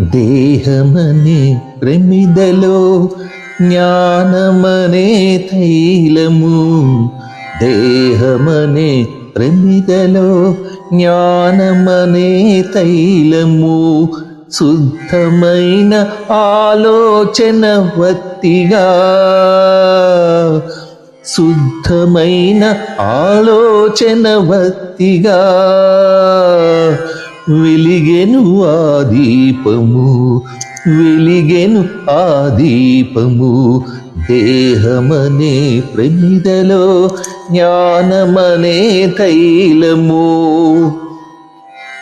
దేహమనే ప్రమిదలో జ్ఞానమనే తైలము. దేహమనే ప్రమిదలో జ్ఞానమనే తైలము. శుద్ధమైన ఆలోచన వత్తిగా శుద్ధమైన ఆలోచన వత్తిగా వెలిగెను ఆ దీపము వెలిగెను ఆ దీపము. దేహమనే ప్రమిదలో జ్ఞానమనే తైలము.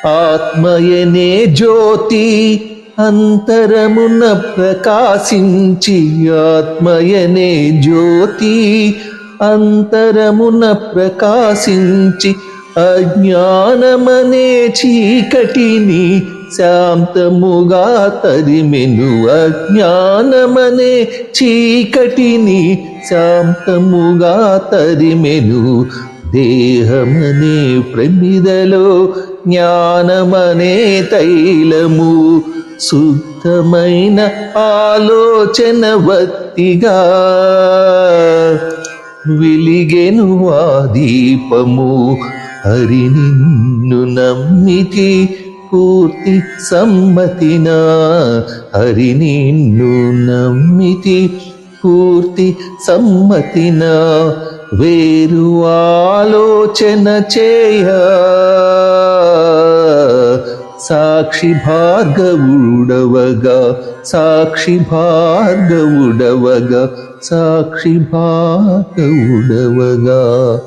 ఆత్మయనే జ్యోతి అంతరమున ప్రకాశించి. ఆత్మయనే జ్యోతి అంతరమున ప్రకాశించి. అజ్ఞానమనే చీకటిని శాంతముగా తరిమెను. అజ్ఞానమనే చీకటిని శాంతముగా తరిమెను. దేహమనే ప్రమిదలో జ్ఞానమనే తైలము. శుద్ధమైన ఆలోచన వత్తిగా వెలిగెను ఆ దీపము. హరి నిన్ను నమ్మితి పూర్తి సమ్మతినా? హరి నిన్ను నమ్మితి పూర్తి సమ్మతినా? వేరు ఆలోచన చేయ. సాక్షి భార్గవుడవగా సాక్షి భార్గవుడవగా సాక్షి భార్గవుడవగా.